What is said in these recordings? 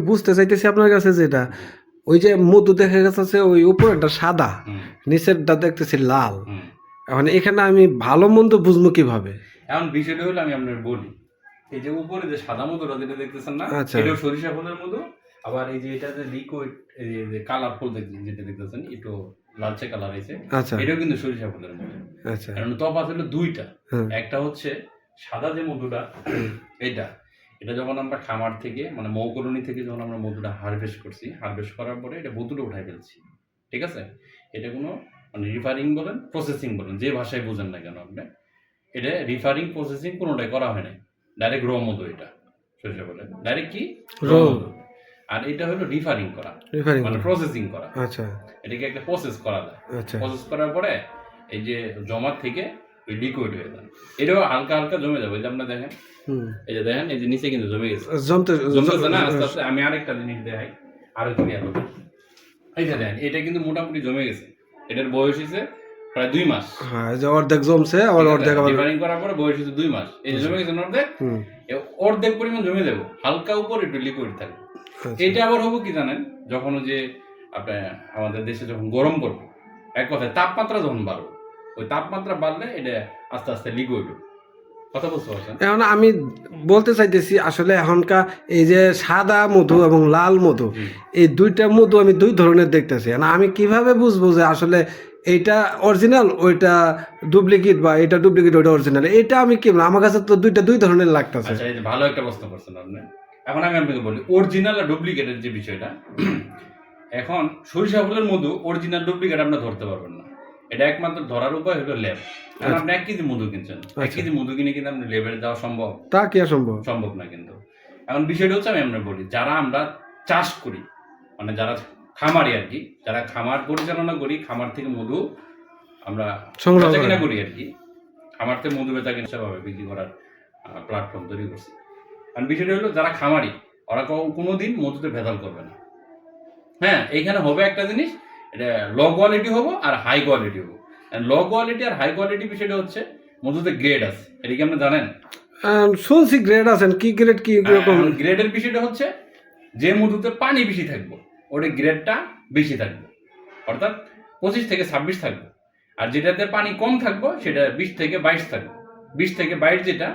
বুঝতে চাইতেছি আপনার কাছে যেটা। ওই যে মধু দেখা গেছে ওই উপরেরটা সাদা নিচেরটা দেখতেছি লাল। এখন এখানে আমি ভালো মন্দ বুঝব কীভাবে? এখন বিষয়টা হলো আমি আপনার বলি এই যে উপরে যে সাদা মধুটা যেটা দেখতেছেন না আচ্ছা। এটাও সরিষা ফুলের মধু আবার এই যে এটা যে লিকুইড এই যে কালারফুল যেটা দেখতেছেন একটু লালচে কালার হয়েছে আচ্ছা। এটাও কিন্তু সরিষা ফুলের মধু। আচ্ছা। কারণ তফাৎ হলো দুইটা। হ্যাঁ। একটা হচ্ছে সাদা যে মধুটা এটা এটা যখন আমরা খামার থেকে মানে মৌ কলোনি থেকে যখন আমরা মধুটা হারভেস্ট করছি হারভেস্ট করার পরে এটা বোতলে উঠাই ফেলছি। ঠিক আছে? এটা কোনো মানে রিফারিং বলেন প্রসেসিং বলেন যে ভাষায় বোঝেন না কেন আপনি এটা রিফারিং প্রসেসিং কোনোটাই করা হয় নাই। ডাইরেক্ট র মধু এটা সরিষা বলে। ডাইরেক্ট কি? র আর এটা হলো রিফারিং করা মানে প্রসেসিং করা। আচ্ছা। এটাকে একটা প্রসেস করা যায়। আচ্ছা। প্রসেস করার পরে এই যে জমা থেকে লিকুইড হয়ে যায়। এটাও হালকা হালকা জমে যাবে এই যে আপনার দেখেন। এই যে দেখেন এই যে নিচে কিন্তু জমে গেছে। জমতে জমতেছে না? আস্তে আস্তে আমি আরেকটা জিনিস দেখাই আরও হবে এই যে দেখেন এটা কিন্তু মোটামুটি জমে গেছে। এটার বয়স হয়েছে প্রায় দুই মাস। হ্যাঁ যে অর্ধেক জমছে আবার অর্ধেক আবার করার পরে বয়স হয়েছে দুই মাস। এই জমে গেছে অর্ধেক? অর্ধেক পরিমাণ জমে দেবো হালকা উপর একটু লিকুইড থাকবে আচ্ছা। এটা আবার হব কি জানেন? যখন ওই যে আপনার আমাদের দেশে যখন গরম পড়বে এক কথায় তাপমাত্রা যখন বাড়বে ওই তাপমাত্রা বাড়লে এটা আস্তে আস্তে বুঝতে পারছেন? এখন আমি বলতে চাইতেছি আসলে এখনকার এই যে সাদা মধু এবং লাল মধু এই দুইটা মধু আমি দুই ধরনের দেখতেছি। আমি কীভাবে বুঝব যে আসলে এইটা অরিজিনাল ওইটা ডুপ্লিকেট বা এটা ডুপ্লিকেট ওইটা অরিজিনাল এটা আমি কি বলব? আমার কাছে তো দুইটা দুই ধরনের লাগতেছে। আচ্ছা ভালো একটা প্রশ্ন করছেন আপনি। এখন আমি আপনাকে বলি অরিজিনাল আর ডুপ্লিকেটের যে বিষয়টা এখন সরিষা ফুলের মধু অরিজিনাল ডুপ্লিকেট আপনি ধরতে পারবেন না। এটা একমাত্র ধরার উপায় হলো ল্যাব কারণ আপনি এক কেজি মধু কিনছেন। এক আচ্ছা। কেজি মধু কিনে কিন্তু আপনি লেবেল দেওয়া সম্ভব। তা কি সম্ভব? সম্ভব না কিন্তু। এখন বিষয়টা হচ্ছে আমি আমরা বলি যারা আমরা চাষ করি মানে যারা খামারি আর কি যারা খামার পরিচালনা করি খামার থেকে মধু আমরা সংগ্রহ বেচা কিনা করি আর কি। খামার থেকে মধু বেচা কিনা সেভাবে বিক্রি করার প্ল্যাটফর্ম তৈরি করছি। কারণ বিষয়টা হলো যারা খামারি ওরা কোনো দিন মধুতে ভেজাল করবে না। হ্যাঁ এইখানে হবে একটা জিনিস লো কোয়ালিটি হব আর হাই কোয়ালিটি হব। লো কোয়ালিটি আর হাই কোয়ালিটি বিষয়টা হচ্ছে মধুতে গ্রেড আছে। এটা কি আপনি জানেন? শুনছি গ্রেড আছেন কি গ্রেড কি রকম? গ্রেডের বিষয়টা হচ্ছে যে মধুতে পানি বেশি থাকবে ওটা গ্রেডটা বেশি থাকবে। অর্থাৎ পঁচিশ থেকে ছাব্বিশ থাকবে। আর যেটাতে পানি কম থাকবে সেটা বিশ থেকে বাইশ থাকবে। বিশ থেকে বাইশ যেটা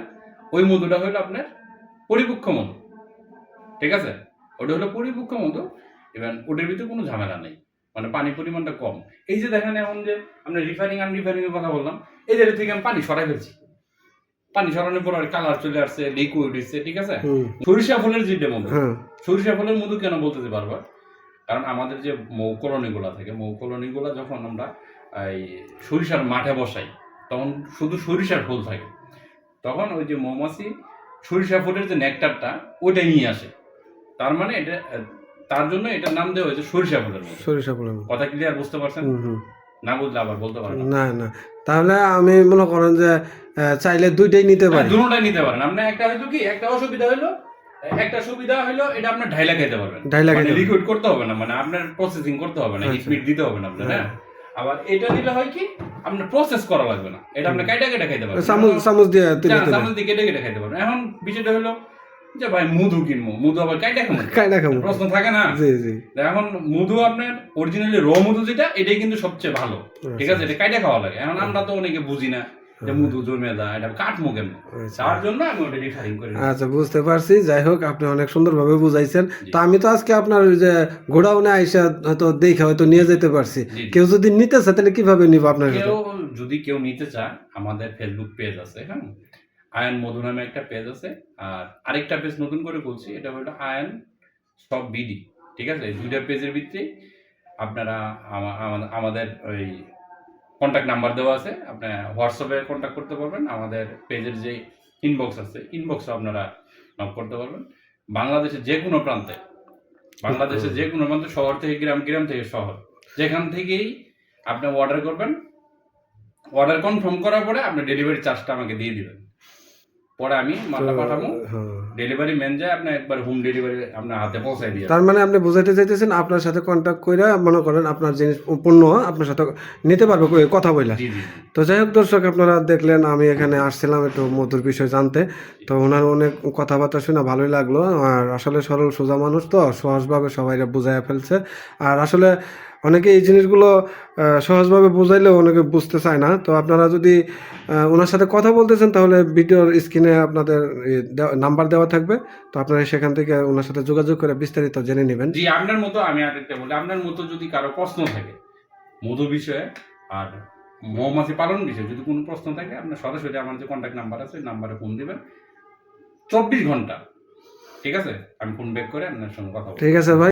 ওই মধুটা হলো আপনার পরিপক্ষ মধু। ঠিক আছে? ওটা হলো পরিপক্ষ মধু। এবার ওটার ভিতরে কোনো ঝামেলা নেই। মানে পানির পরিমাণটা কম। এই যে দেখেন এখন যে আমরা রিফাইনিং আন রিফাইনিং এর কথা বললাম এই জায়গা থেকে আমি পানি সরাই ফেলছি। পানি সরানোর পর আর কালার চলে আসছে লিকুইড হচ্ছে ঠিক আছে? সরিষা ফুলের যেটা মধু হ্যাঁ। সরিষা ফুলের মধু কেন বলতেতে পারবা কারণ আমাদের যে মৌ কলোনিগুলা থাকে মৌ কলোনিগুলা যখন আমরা এই সরিষার মাঠে বসাই তখন শুধু সরিষার ফুল থাকে। তখন ওই যে মৌমাছি সরিষা ফুলের যে নেকটারটা ওইটাই নিয়ে আসে। তার মানে এটা তার জন্য এটার নাম দেওয়া হয়েছে সরিষা ফুলের মধু সরিষা ফুলের মতো। কথা ক্লিয়ার বুঝতে পারছেন? না বুঝলে আবার বলতে পারেন না। না তাহলে আমি মনে করেন যে চাইলে দুইটাই নিতে পারি। দুটোটাই নিতে পারেন। আপনি একটা হয়তো কি একটা অসুবিধা হলো একটা সুবিধা হলো এটা আপনার ঢাইলা খেতে পারবেন। ঢাইলা মানে খেতে লিকুইড করতে হবে না মানে আপনার প্রসেসিং করতে হবে না আচ্ছা। হিট দিতে হবে না আপনার হ্যাঁ? হ্যাঁ। আবার এটা দিলে হয় কি আপনার প্রসেস করা লাগবে না। এটা আপনি কাইটা কেটে খেতে পারবেন। চামচ চামচ দিয়ে হ্যাঁ, চামচ দিয়ে কেটে কেটে খাইতে পারবেন। এখন বিষয়টা হলো যে ভাই মধু কিনবো মধু আবার কাইটা খাব প্রশ্ন থাকে না? জি জি। এখন মধু আপনার অরিজিনালি র মধু যেটা এটাই কিন্তু সবচেয়ে ভালো। ঠিক আছে? এটা কাইটা খাওয়া লাগে। এখন আমরা তো অনেকে বুঝি না যে মধু জমে দা এটা কাটমো কেমন? আচ্ছা। তার জন্য আমি ওটা রিফারিং করি আচ্ছা বুঝতে পারছি। যাই হোক আপনি অনেক সুন্দরভাবে বুঝাইছেন। তো আমি তো আজকে আপনার ওই যে গোডাউনে আইসা হয়তো দেখে হয়তো নিয়ে যেতে পারছি। কেউ যদি নিতে চায় তাহলে কীভাবে নিব আপনার কেউ যদি কেউ নিতে চায় আমাদের ফেসবুক পেজ আছে হ্যাঁ? আয়ন মধু নামে একটা পেজ আছে। আর আরেকটা পেজ নতুন করে বলছি এটা হলো আয়ন সব বিডি ঠিক আছে? দুইটা পেজের ভিত্তি আপনারা আমা- আমা- আমাদের ওই কন্ট্যাক্ট নাম্বার দেওয়া আছে। আপনি হোয়াটসঅ্যাপে কন্ট্যাক্ট করতে পারবেন আমাদের পেজের যে ইনবক্স আছে ইনবক্সে আপনারা নক করতে পারবেন। বাংলাদেশের যে কোনো প্রান্তে বাংলাদেশের যে কোনো প্রান্তে শহর থেকে গ্রাম গ্রাম থেকে শহর যেখান থেকেই আপনি অর্ডার করবেন অর্ডার কনফার্ম করার পরে আপনি ডেলিভারি চার্জটা আমাকে দিয়ে দিবেন। পরে আমি মালটা পাঠাবো। ডেলিভারি ম্যান যায় আপনার একবার হোম ডেলিভারি আপনার হাতে পৌঁছায় দিয়ে। তার মানে আপনি বোঝাতে চাইতেছেন আপনার সাথে কন্ট্যাক্ট করে মনে করেন আপনার জিনিস পণ্য আপনার সাথে নিতে পারবে কথা জি তো যাই হোক দর্শক আপনারা দেখলেন আমি এখানে আসছিলাম একটু মধুর বিষয় জানতে। তো ওনার অনেক কথাবার্তা শুনে ভালোই লাগল। আর আসলে সরল সোজা মানুষ তো সহজভাবে সবাই বুঝাইয়া ফেলছে। আর আসলে অনেকে এই জিনিসগুলো সহজভাবে বুঝাইলেও অনেকে বুঝতে চায় না। তো আপনারা যদি ওনার সাথে কথা বলতেছেন তাহলে ভিডিওর স্ক্রিনে আপনাদের নাম্বার দেওয়া থাকবে। তো আপনারা সেখান থেকে ওনার সাথে যোগাযোগ করে বিস্তারিত জেনে নেবেন। জি আপনার মতো আমি আরেকটা বলি আপনার মতো যদি কারও প্রশ্ন থাকে মধু বিষয়ে আর মৌমাছি পালন বিষয়ে যদি কোনো প্রশ্ন থাকে আপনার সরাসরি আমার যে কন্ট্যাক্ট নাম্বার আছে নাম্বারে ফোন দিবেন। চব্বিশ ঘণ্টা ঠিক আছে? আমি ফোন ব্যাক করে আপনার সঙ্গে কথা বলব। ঠিক আছে ভাই।